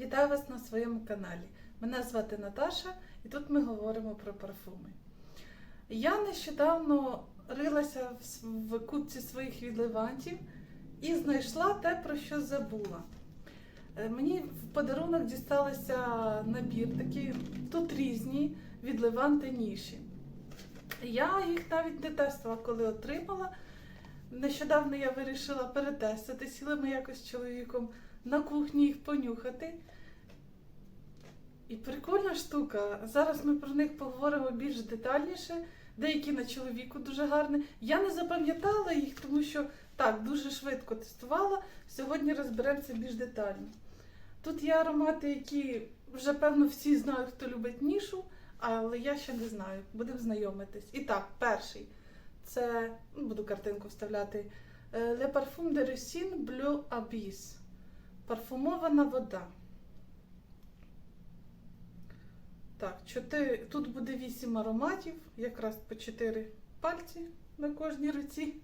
Вітаю вас на своєму каналі. Мене звати Наташа, і тут ми говоримо про парфуми. Я нещодавно рилася в купці своїх відливантів і знайшла те, про що забула. Е, Мені в подарунок дісталися набір такі, тут різні відливанти ніші. Я їх навіть не тестувала, коли отримала. Нещодавно я вирішила перетестити. Сіли ми якось з чоловіком на кухні їх понюхати. І прикольна штука. Зараз ми про них поговоримо більш детальніше. Деякі на чоловіку дуже гарні. Я не запам'ятала їх, тому що так, дуже швидко тестувала. Сьогодні розберемося більш детально. Тут є аромати, які вже, певно, всі знають, хто любить нішу, але я ще не знаю. Будемо знайомитись. І так, перший. Це ну, буду картинку вставляти. Е, Le Parfum de Russin Bleu Abyss. Парфумована вода. Так, 4, тут буде 8 ароматів, якраз по 4 пальці на кожній руці.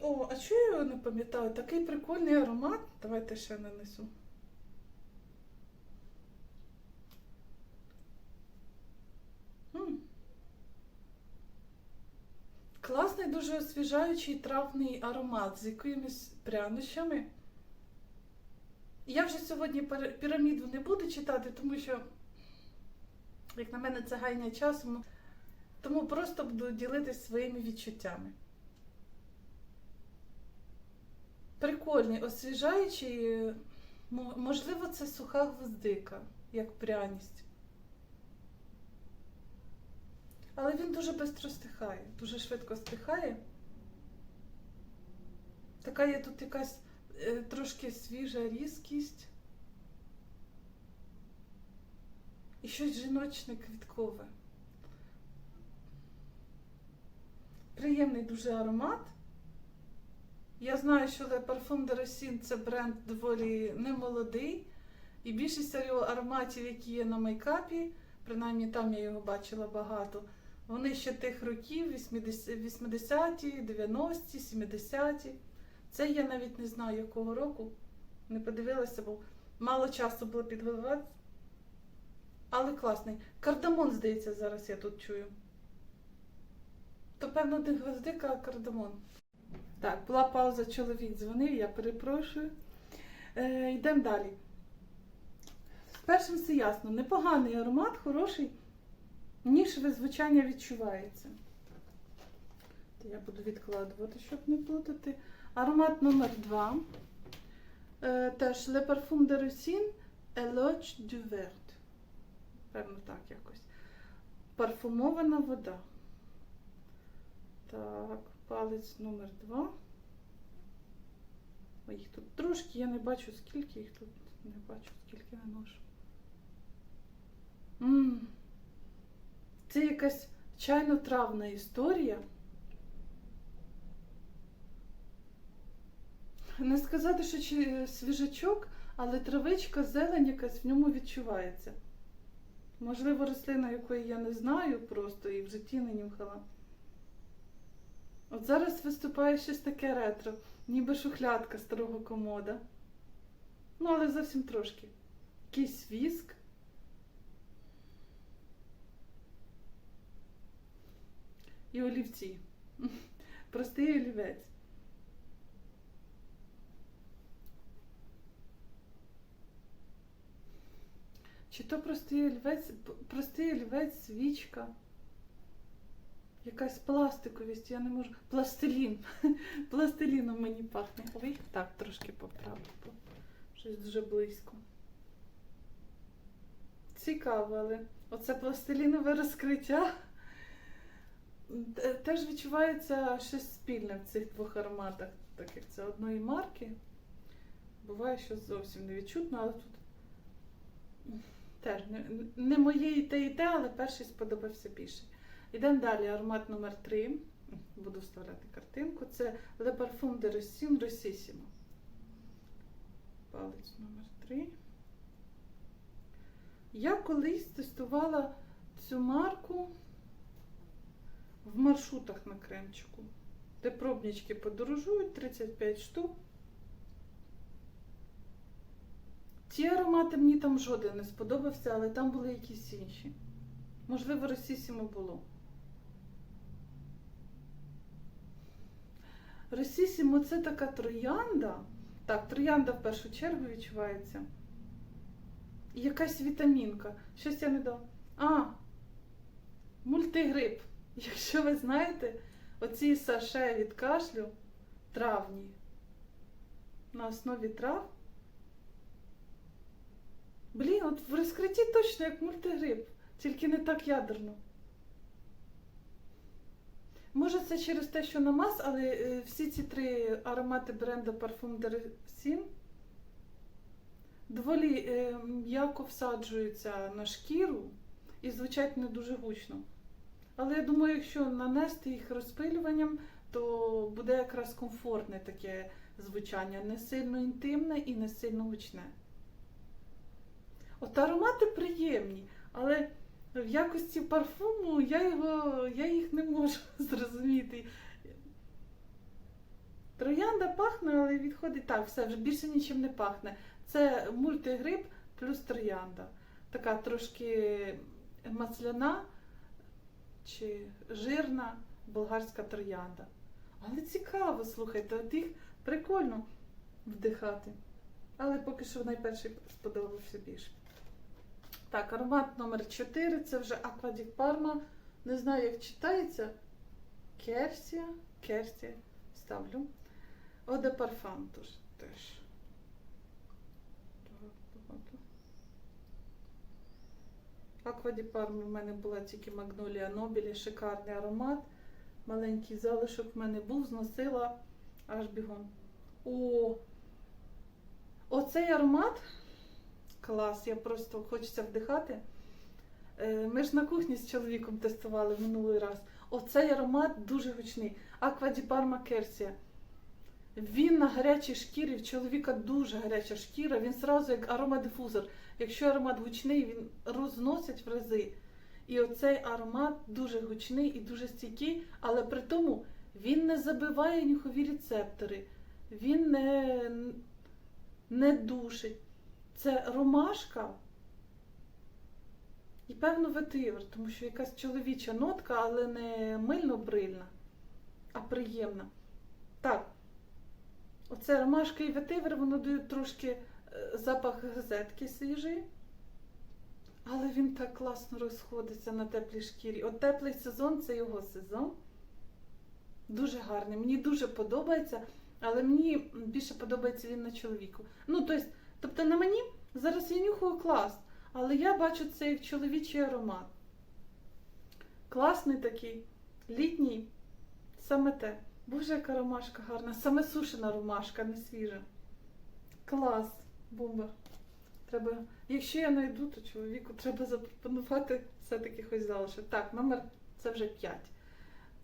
О, а чого я його не пам'ятаю? Такий прикольний аромат. Давайте ще нанесу. М. Класний, дуже освіжаючий травний аромат з якимись прянощами. Я вже сьогодні піраміду не буду читати, тому що, як на мене, це гайня часу. Тому просто буду ділитися своїми відчуттями. Прикольний, освіжаючий, можливо, це суха гвоздика, як пряність. Але він дуже швидко стихає, дуже швидко стихає. Така є тут якась е, трошки свіжа різкість. І щось жіночне квіткове. Приємний дуже аромат. Я знаю, що Le Parfum de Racine це бренд доволі немолодий. І більшість ароматів, які є на мейкапі, принаймні там я його бачила багато, вони ще тих років, 80 80-ті, 90-ті, 70-ті. Це я навіть не знаю, якого року. Не подивилася, бо мало часу було підготувати. Але класний. Кардамон, здається, зараз я тут чую. То, певно, не гвоздика, а кардамон. Так, була пауза, чоловік дзвонив, я перепрошую. Е, йдемо далі. Першим все ясно. Непоганий аромат, хороший, нішеве звучання відчувається. Я буду відкладувати, щоб не плутати. Аромат номер 2. Е, теж Le Parfum de Russin Eloge du Vert. Певно, так якось. Парфумована вода. Так, палець номер 2. Ой, їх тут трошки, я не бачу, скільки їх тут. Не бачу, скільки наношу. М. Це якась чайно-травна історія. Не сказати, що чи свіжачок, але травичка, зелень якась в ньому відчувається. Можливо, рослина, якої я не знаю просто і в житті не нюхала. От зараз виступає щось таке ретро, ніби шухлядка старого комода. Ну, але зовсім трошки. Якийсь віск. І олівці. Простий олівець. Чи то простий олівець, простий олівець, свічка. Якась пластиковість, я не можу. Пластилін. Пластиліном мені пахне. Ой, так, трошки поправлю. бо Щось дуже близько. Цікаво, але оце пластилінове розкриття. Те- Теж відчувається щось спільне в цих двох ароматах, так як це одної марки. Буває, що зовсім не відчутно, але тут теж не, не моє і те, і те, але перший сподобався більше. Йдемо далі. Аромат номер 3 Буду вставляти картинку. Це Le Parfum de Russin Rossissimo. Палець номер 3 Я колись тестувала цю марку в маршрутах на Кремчику, де пробнички подорожують 35 штук. Ті аромати мені там жоден не сподобався, але там були якісь інші. Можливо, Росісімо було. Росісімо це така троянда. Так, троянда в першу чергу відчувається. І якась вітамінка. Щось я не дав. А, мультигрип. Якщо ви знаєте, оці саше від кашлю травні на основі трав. Блін, от в розкритті точно як мультигрип, тільки не так ядерно. Може, це через те, що намаз, але е, всі ці три аромати бренду Parfum de Racine доволі е, м'яко всаджуються на шкіру і звучать не дуже гучно. Але я думаю, якщо нанести їх розпилюванням, то буде якраз комфортне таке звучання, не сильно інтимне і не сильно гучне. От аромати приємні, але в якості парфуму я, його, я їх не можу зрозуміти. Троянда пахне, але відходить так, все, вже більше нічим не пахне. Це мультигрип плюс троянда. Така трошки масляна чи жирна болгарська троянда. Але цікаво, слухайте, от їх прикольно вдихати. Але поки що найперший сподобався більше. Так, аромат номер 4 це вже Аквадік Парма. Не знаю, як читається. Керсія. Керсія. Ставлю. Оде парфам теж. Так, багато. Акваді Парми в мене була тільки Магнолія Нобілі, шикарний аромат. Маленький залишок в мене був, зносила аж бігом. О! Оцей аромат клас, я просто хочеться вдихати. Е, Ми ж на кухні з чоловіком тестували минулий раз. Оцей аромат дуже гучний. Аква ді Керсія. Він на гарячій шкірі, в чоловіка дуже гаряча шкіра, він зразу як аромадифузор. Якщо аромат гучний, він розносить в рази. І оцей аромат дуже гучний і дуже стійкий, але при тому він не забиває нюхові рецептори, він не, не душить. Це ромашка і певно ветивер, тому що якась чоловіча нотка, але не мильно-брильна, а приємна. Так, оце ромашка і ветивер, воно дає трошки е, запах газетки свіжий. Але він так класно розходиться на теплій шкірі. От теплий сезон це його сезон. Дуже гарний. Мені дуже подобається, але мені більше подобається він на чоловіку. Ну, тобто, тобто на мені зараз я нюхаю клас, але я бачу цей чоловічий аромат. Класний такий, літній, саме те. Боже, яка ромашка гарна, саме сушена ромашка, не свіжа. Клас, бомба. Треба, якщо я знайду, то чоловіку треба запропонувати все-таки хоч залишок. Так, номер це вже 5.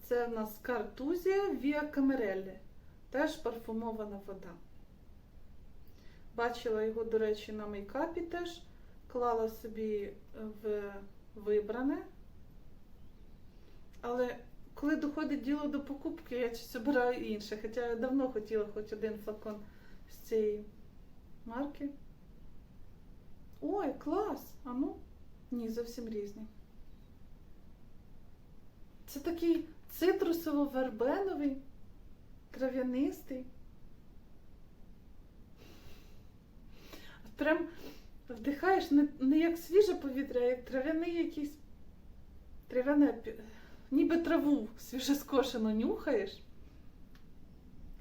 Це в нас картузія Віа Камереллі. Теж парфумована вода. Бачила його, до речі, на мейкапі теж. Клала собі в вибране. Але коли доходить діло до покупки, я щось обираю інше. Хоча я давно хотіла хоч один флакон з цієї марки. Ой, клас! А ну? Ні, зовсім різні. Це такий цитрусово-вербеновий, трав'янистий. Прям вдихаєш не, не як свіже повітря, а як трав'яний якийсь трав'яне, ніби траву свіжескошену нюхаєш,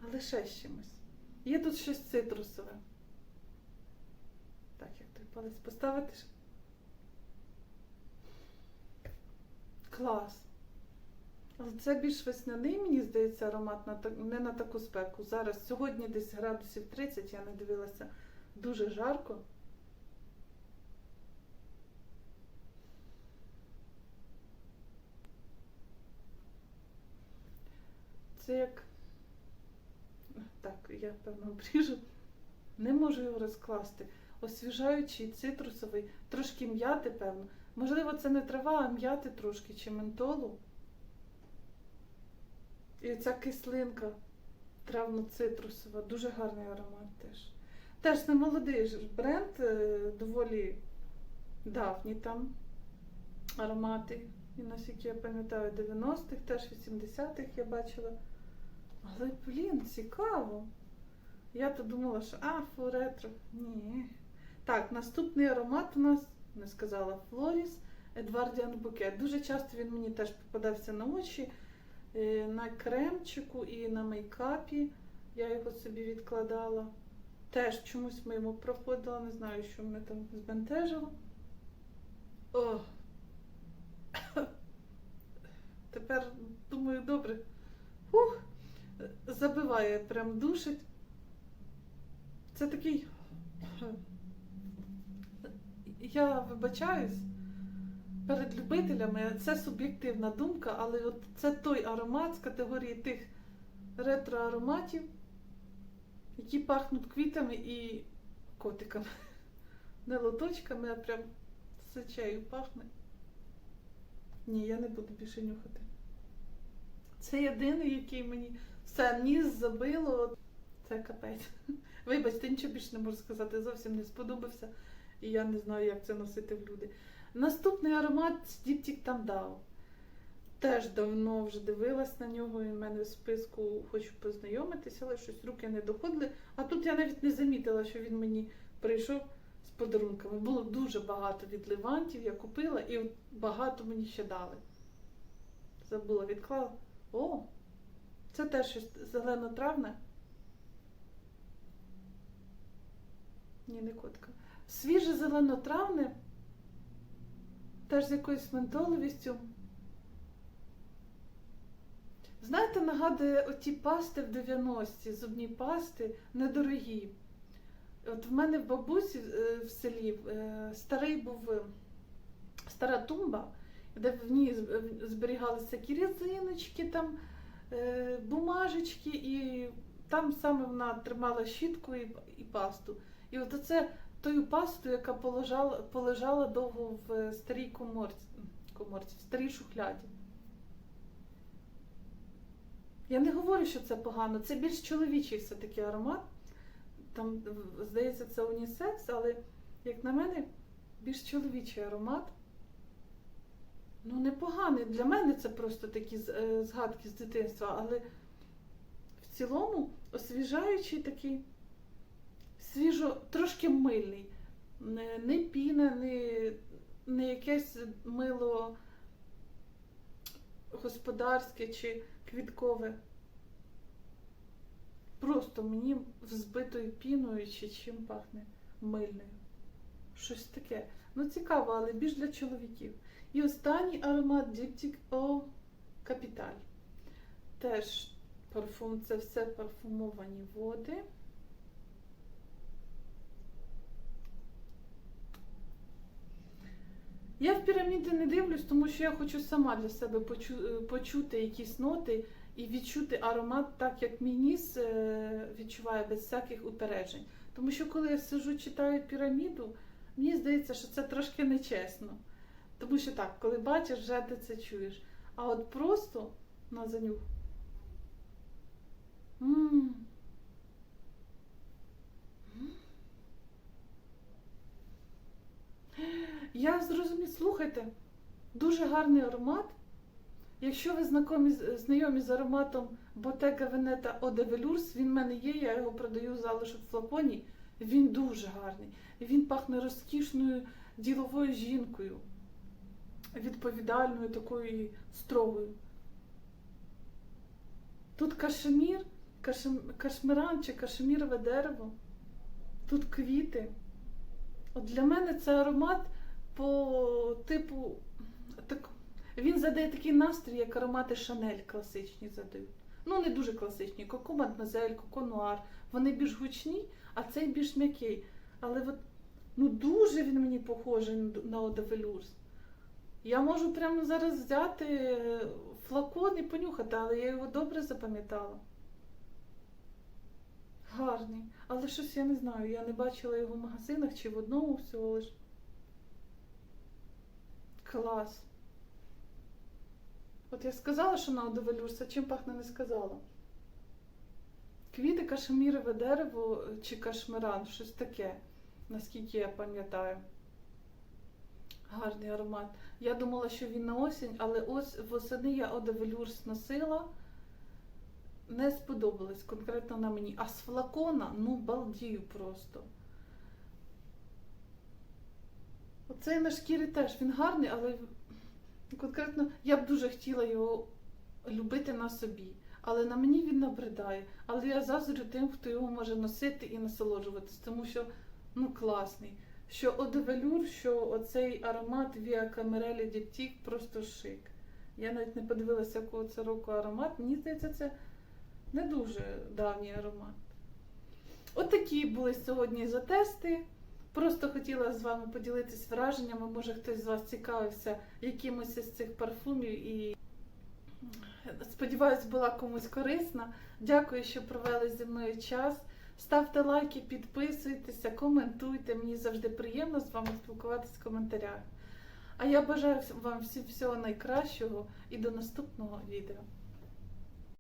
але ще з чимось. Є тут щось цитрусове. Так, як той палець поставити. Клас. Але це більш весняний, мені здається, аромат на не на таку спеку. Зараз сьогодні десь градусів 30, я не дивилася, дуже жарко. Це як. Так, я певно обріжу. Не можу його розкласти. Освіжаючий, цитрусовий, трошки м'яти, певно. Можливо, це не трава, а м'яти трошки чи ментолу. І ця кислинка травно-цитрусова, дуже гарний аромат теж. Теж не молодий бренд, е, доволі давні там аромати. І наскільки я пам'ятаю, 90-х, теж 80-х я бачила. Але, блін, цікаво. Я то думала, що а, фу, ретро. Ні. Так, наступний аромат у нас, не сказала, Флоріс Едвардіан Букет. Дуже часто він мені теж попадався на очі, е, на кремчику і на мейкапі. Я його собі відкладала. Теж чомусь мимо проходила, не знаю, що мене там збентежило. О. Тепер думаю, добре. Ух, забиває, прям душить. Це такий. Я вибачаюсь перед любителями, це суб'єктивна думка, але от це той аромат з категорії тих ретро-ароматів, які пахнуть квітами і котиками. Не лоточками, а прям сечею пахне. Ні, я не буду більше нюхати. Це єдиний, який мені все ніс забило. Це капець. Вибачте, нічого більше не можу сказати, зовсім не сподобався. І я не знаю, як це носити в люди. Наступний аромат Діптік Тамдау. Теж давно вже дивилась на нього, і в мене в списку хочу познайомитися, але щось руки не доходили. А тут я навіть не замітила, що він мені прийшов з подарунками. Було дуже багато від Левантів, я купила і багато мені ще дали. Забула, відклала. О! Це теж зелено-травне. Ні, не котка. Свіже зелено-травне, теж з якоюсь ментоловістю. Знаєте, нагадує оті пасти в 90-ті, зубні пасти, недорогі. От в мене в бабусі е, в селі е, старий був е, стара тумба, де в ній зберігалися всякі різиночки, там, бумажечки, і там саме вона тримала щітку і, і пасту. І от оце тою пастою, яка полежала, полежала довго в е, старій коморці, коморці, в старій шухляді. Я не говорю, що це погано, це більш чоловічий все-таки аромат. Там, здається, це унісекс, але, як на мене, більш чоловічий аромат. Ну, непоганий. Для мене це просто такі е, згадки з дитинства, але в цілому освіжаючий такий, свіжо, трошки мильний. Не, не піна, не, не якесь мило господарське чи квіткове. Просто мені взбитою піною чи чим пахне мильною. Щось таке. Ну, цікаво, але більш для чоловіків. І останній аромат Diptyque Eau Capital. Теж парфум, це все парфумовані води. Я в піраміди не дивлюсь, тому що я хочу сама для себе е, почути якісь ноти і відчути аромат так, як мій ніс е, відчуває без всяких упереджень. Тому що коли я сижу, читаю піраміду, мені здається, що це трошки нечесно. Тому що так, коли бачиш, вже ти це чуєш. А от просто на занюх. М. М. Я зрозумів, слухайте, дуже гарний аромат. Якщо ви знайомі, знайомі з ароматом Eau de Velours, він в мене є, я його продаю в залишок в флаконі. Він дуже гарний. Він пахне розкішною діловою жінкою, відповідальною, такою строгою. Тут кашемір, кашем, кашмиран чи кашемірове дерево, тут квіти. От для мене це аромат по типу. Так, він задає такий настрій, як аромати Шанель класичні задають. Ну, не дуже класичні. Коко Мадмазель, Коко Нуар. Вони більш гучні, а цей більш м'який. Але от, ну, дуже він мені похожий на Velours. Я можу прямо зараз взяти е, флакон і понюхати, але я його добре запам'ятала. Гарний. Але щось я не знаю, я не бачила його в магазинах чи в одному всього лиш. Клас. От я сказала, що на а чим пахне не сказала. Квіти кашемірове дерево чи кашмиран, щось таке, наскільки я пам'ятаю. Гарний аромат. Я думала, що він на осінь, але ось восени я одевелюрс носила. Не сподобалось конкретно на мені. А з флакона, ну, балдію просто. Оцей на шкірі теж він гарний, але конкретно я б дуже хотіла його любити на собі. Але на мені він набридає. Але я заздрю тим, хто його може носити і насолоджуватись, тому що ну класний. Що одевелюр, що оцей аромат Via Camerelli Diptyque просто шик. Я навіть не подивилася, якого це року аромат. Мені здається, це не дуже давній аромат. От такі були сьогодні затести. Просто хотіла з вами поділитись враженнями. Може хтось з вас цікавився якимось із цих парфумів і сподіваюсь, була комусь корисна. Дякую, що провели зі мною час. Ставте лайки, підписуйтеся, коментуйте. Мені завжди приємно з вами спілкуватися в коментарях. А я бажаю вам всім всього найкращого і до наступного відео.